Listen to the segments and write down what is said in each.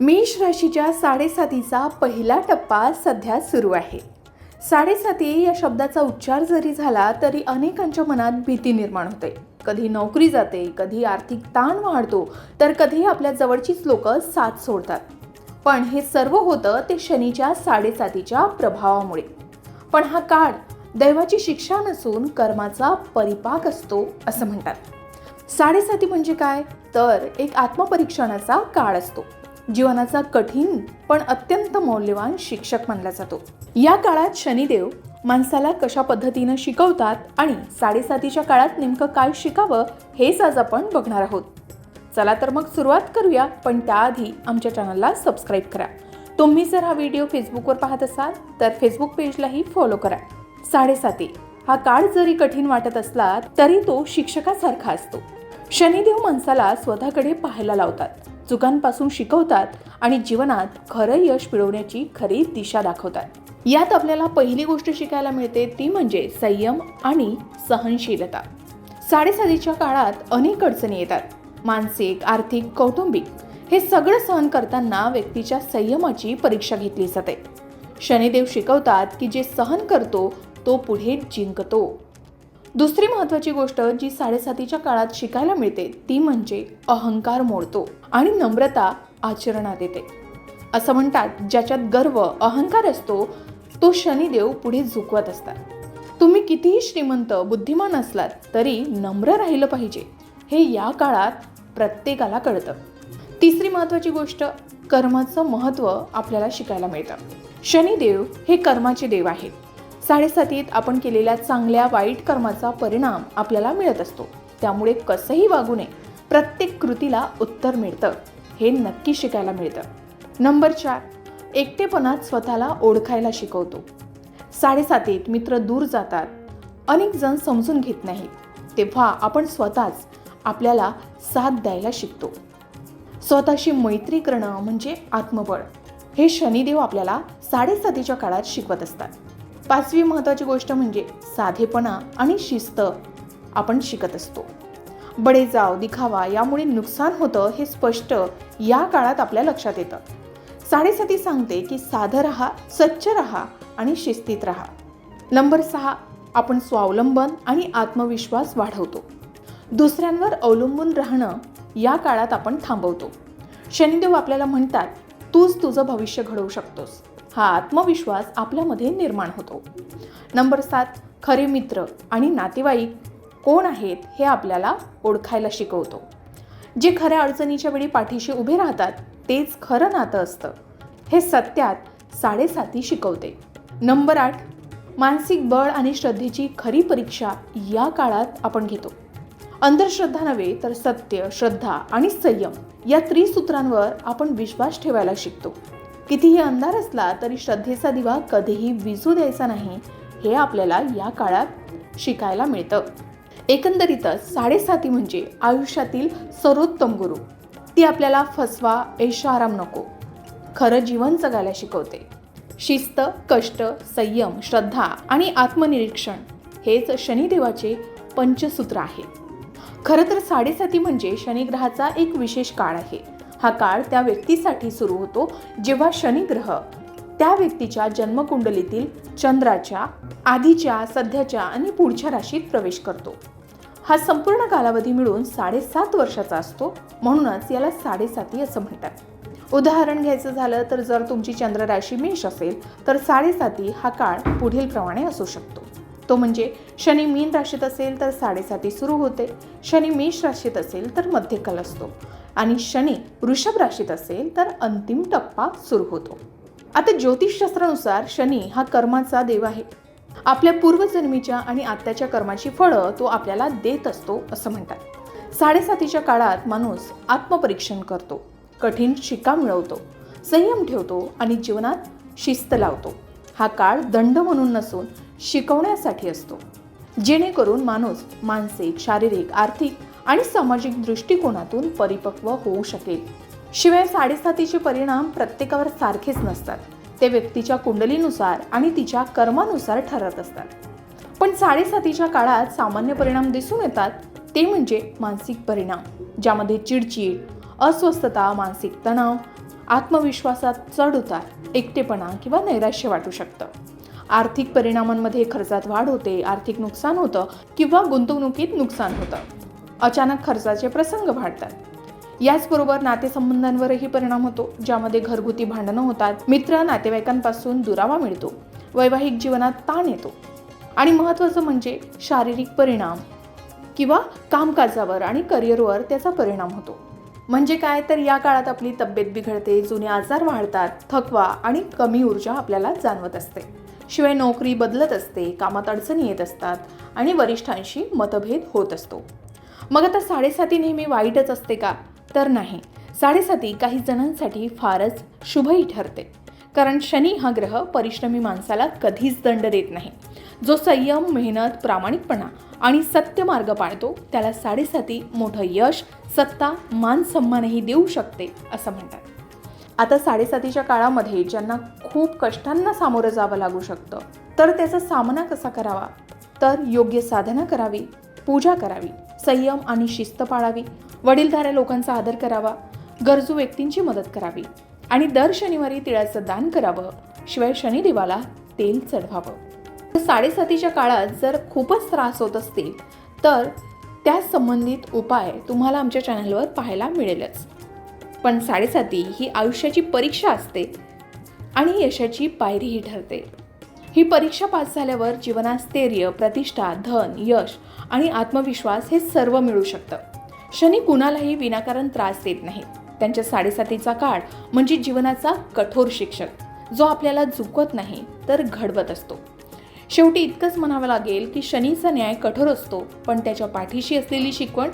मेष राशीच्या साडेसातीचा पहिला टप्पा सध्या सुरू आहे. साडेसाती या शब्दाचा उच्चार जरी झाला तरी अनेकांच्या मनात भीती निर्माण होते. कधी नोकरी जाते कधी आर्थिक ताण वाढतो तर कधी आपल्या जवळचीच लोक साथ सोडतात. पण हे सर्व होतं ते शनीच्या साडेसातीच्या प्रभावामुळे. पण हा काळ दैवाची शिक्षा नसून कर्माचा परिपाक असतो असं म्हणतात. साडेसाती म्हणजे काय? तर एक आत्मपरीक्षणाचा काळ असतो. जीवनाचा कठीण पण अत्यंत मौल्यवान शिक्षक मानला जातो. या काळात शनिदेव माणसाला कशा पद्धतीनं शिकवतात आणि साडेसातीच्या काळात नेमकं काय शिकावं हेच आज आपण बघणार आहोत. चला तर मग सुरुवात करूया पण त्याआधी आमच्या चॅनलला सबस्क्राईब करा. तुम्ही जर हा व्हिडिओ फेसबुकवर पाहत असाल तर फेसबुक पेजलाही फॉलो करा. साडेसाती. हा काळ जरी कठीण वाटत असला तरी तो शिक्षकासारखा असतो. शनिदेव माणसाला स्वतःकडे पाहायला लावतात. चुकांपासून शिकवतात आणि जीवनात खरं यश मिळवण्याची खरी दिशा दाखवतात. यात आपल्याला पहिली गोष्ट शिकायला मिळते ती म्हणजे संयम आणि सहनशीलता. साडेसातीच्या काळात अनेक अडचणी येतात. मानसिक आर्थिक कौटुंबिक हे सगळं सहन करताना व्यक्तीच्या संयमाची परीक्षा घेतली जाते. शनिदेव शिकवतात की जे सहन करतो तो पुढे जिंकतो. दुसरी महत्वाची गोष्ट जी साडेसातीच्या काळात शिकायला मिळते ती म्हणजे अहंकार मोडतो आणि नम्रता आचरणात येते. असं म्हणतात ज्याच्यात गर्व अहंकार असतो तो शनिदेव पुढे झुकवत असतात. तुम्ही कितीही श्रीमंत बुद्धिमान असलात तरी नम्र राहिलं पाहिजे. हे या काळात प्रत्येकाला कळतं. तिसरी महत्वाची गोष्ट कर्माचं महत्त्व आपल्याला शिकायला मिळतं. शनिदेव हे कर्माचे देव आहेत. साडेसातीत आपण केलेल्या चांगल्या वाईट कर्माचा परिणाम आपल्याला मिळत असतो. त्यामुळे कसंही वागू नये प्रत्येक कृतीला उत्तर मिळतं. हे नक्की शिकायला मिळतं. नंबर चार एकटेपणात स्वतःला ओळखायला शिकवतो. साडेसातीत मित्र दूर जातात. अनेक जण समजून घेत नाहीत. तेव्हा आपण स्वतःच आपल्याला साथ द्यायला शिकतो. स्वतःशी मैत्री करणं म्हणजे आत्मबळ. हे शनिदेव आपल्याला साडेसातीच्या काळात शिकवत असतात. पाचवी महत्त्वाची गोष्ट म्हणजे साधेपणा आणि शिस्त. आपण शिकत असतो. बडे जाव दिखावा यामुळे नुकसान होतं हे स्पष्ट या काळात आपल्या लक्षात येतं. साडेसाती सांगते की साधं राहा स्वच्छ राहा आणि शिस्तीत राहा. नंबर सहा आपण स्वावलंबन आणि आत्मविश्वास वाढवतो. दुसऱ्यांवर अवलंबून राहणं या काळात आपण थांबवतो. शनिदेव आपल्याला म्हणतात तूच तुझं भविष्य घडवू शकतोस. हा आत्मविश्वास आपल्यामध्ये निर्माण होतो. नंबर सात खरे मित्र आणि नातेवाईक कोण आहेत हे आपल्याला ओळखायला शिकवतो. जे खऱ्या अडचणीच्या वेळी पाठीशी उभे राहतात तेच खरं नातं असतं. हे सत्यात साडेसाती शिकवते. नंबर आठ मानसिक बळ आणि श्रद्धेची खरी परीक्षा या काळात आपण घेतो. अंधश्रद्धा नव्हे तर सत्य श्रद्धा आणि संयम या त्रिसूत्रांवर आपण विश्वास ठेवायला शिकतो. कितीही अंधार असला तरी श्रद्धेचा दिवा कधीही विजू द्यायचा नाही हे आपल्याला या काळात शिकायला मिळतं. एकंदरीतच साडेसाती म्हणजे आयुष्यातील सर्वोत्तम गुरु. ती आपल्याला फसवा ऐशाराम नको. खरं जीवन जगायला शिकवते. शिस्त कष्ट संयम श्रद्धा आणि आत्मनिरीक्षण हेच शनिदेवाचे पंचसूत्र आहे. खरं तर साडेसाती म्हणजे शनिग्रहाचा एक विशेष काळ आहे. हा काळ त्या व्यक्तीसाठी सुरू होतो जेव्हा शनिग्रह त्या व्यक्तीच्या जन्मकुंडलीतील चंद्राच्या आधीच्या सध्याच्या आणि पुढच्या राशीत प्रवेश करतो. हा संपूर्ण कालावधी मिळून साडेसात वर्षाचा असतो म्हणूनच याला साडेसाती असं म्हणतात. उदाहरण घ्यायचं झालं तर जर तुमची चंद्र राशी मेष असेल तर साडेसाती हा काळ पुढील प्रमाणे असू शकतो. तो म्हणजे शनी मीन राशीत असेल तर साडेसाती सुरू होते. शनी मेष राशीत असेल तर मध्यकाल असतो. आणि शनी वृषभ राशीत असेल तर अंतिम टप्पा सुरू होतो. आता ज्योतिषशास्त्रानुसार शनी हा कर्माचा देव आहे. आपल्या पूर्वजन्मीच्या आणि आत्याच्या कर्माची फळं तो आपल्याला देत असतो असं म्हणतात. साडेसातीच्या काळात माणूस आत्मपरीक्षण करतो कठीण शिका मिळवतो संयम ठेवतो आणि जीवनात शिस्त लावतो. हा काळ दंड म्हणून नसून शिकवण्यासाठी असतो. जेणेकरून माणूस मानसिक शारीरिक आर्थिक आणि सामाजिक दृष्टिकोनातून परिपक्व होऊ शकेल. शिवाय साडेसातीचे परिणाम प्रत्येकावर सारखेच नसतात. ते व्यक्तीच्या कुंडलीनुसार आणि तिच्या कर्मानुसार ठरत असतात. पण साडेसातीच्या काळात सामान्य परिणाम दिसून येतात ते म्हणजे मानसिक परिणाम ज्यामध्ये चिडचिड अस्वस्थता मानसिक तणाव आत्मविश्वासात चढ उतार एकटेपणा किंवा नैराश्य वाटू शकतं. आर्थिक परिणामांमध्ये खर्चात वाढ होते आर्थिक नुकसान होतं किंवा गुंतवणुकीत नुकसान होतं. अचानक खर्चाचे प्रसंग वाढतात याचबरोबर नातेसंबंधांवरही परिणाम होतो ज्यामध्ये घरगुती भांडणं होतात मित्र नातेवाईकांपासून दुरावा मिळतो वैवाहिक जीवनात ताण येतो. आणि महत्त्वाचं म्हणजे शारीरिक परिणाम किंवा कामकाजावर आणि करिअरवर त्याचा परिणाम होतो. म्हणजे काय? तर या काळात आपली तब्येत बिघडते जुने आजार वाढतात थकवा आणि कमी ऊर्जा आपल्याला जाणवत असते. शिवाय नोकरी बदलत असते कामात अडचणी येत असतात आणि वरिष्ठांशी मतभेद होत असतो. मग आता साडेसाती नेहमी वाईटच असते का? तर नाही. साडेसाती काही जणांसाठी फारच शुभही ठरते. कारण शनी हा ग्रह परिश्रमी माणसाला कधीच दंड देत नाही. जो संयम मेहनत प्रामाणिकपणा आणि सत्य मार्ग पाळतो त्याला साडेसाती मोठं यश सत्ता मान सन्मानही देऊ शकते असं म्हणतात. आता साडेसातीच्या काळामध्ये ज्यांना खूप कष्टांना सामोरं जावं लागू शकतं तर त्याचा सामना कसा करावा? तर योग्य साधना करावी पूजा करावी संयम आणि शिस्त पाळावी. वडीलधाऱ्या लोकांचा आदर करावा. गरजू व्यक्तींची मदत करावी. आणि दर शनिवारी तिळाचं दान करावं. शिवाय शनिदेवाला तेल चढवावं. साडेसातीच्या काळात जर खूपच त्रास होत असतील तर त्या संबंधित उपाय तुम्हाला आमच्या चॅनलवर पाहायला मिळेलच. पण साडेसाती ही आयुष्याची परीक्षा असते आणि यशाची पायरीही ठरते. ही परीक्षा पास झाल्यावर जीवनात स्थैर्य प्रतिष्ठा धन यश आणि आत्मविश्वास हे सर्व मिळू शकतं. शनी कुणालाही विनाकारण त्रास देत नाही. त्यांच्या साडेसातीचा काळ म्हणजे जीवनाचा कठोर शिक्षक. जो आपल्याला झुकवत नाही तर घडवत असतो. शेवटी इतकंच म्हणावं लागेल की शनीचा न्याय कठोर असतो पण त्याच्या पाठीशी असलेली शिकवण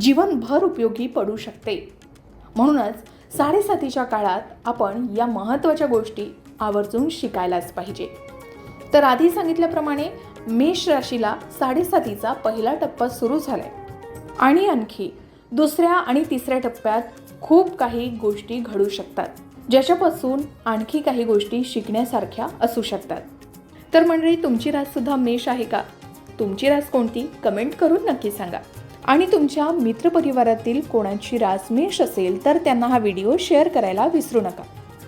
जीवनभर उपयोगी पडू शकते. म्हणूनच साडेसातीच्या काळात आपण या महत्त्वाच्या गोष्टी आवर्जून शिकायलाच पाहिजे. तर आधी सांगितल्याप्रमाणे मेष राशीला साडेसातीचा पहिला टप्पा सुरू झालाय. आणि आणखी दुसऱ्या आणि तिसऱ्या टप्प्यात खूप काही गोष्टी घडू शकतात ज्याच्यापासून आणखी काही गोष्टी शिकण्यासारख्या असू शकतात. तर मंडळी तुमची राससुद्धा मेष आहे का? तुमची रास कोणती? कमेंट करून नक्की सांगा. आणि तुमच्या मित्रपरिवारातील कोणाची रास मेष असेल तर त्यांना हा व्हिडिओ शेअर करायला विसरू नका.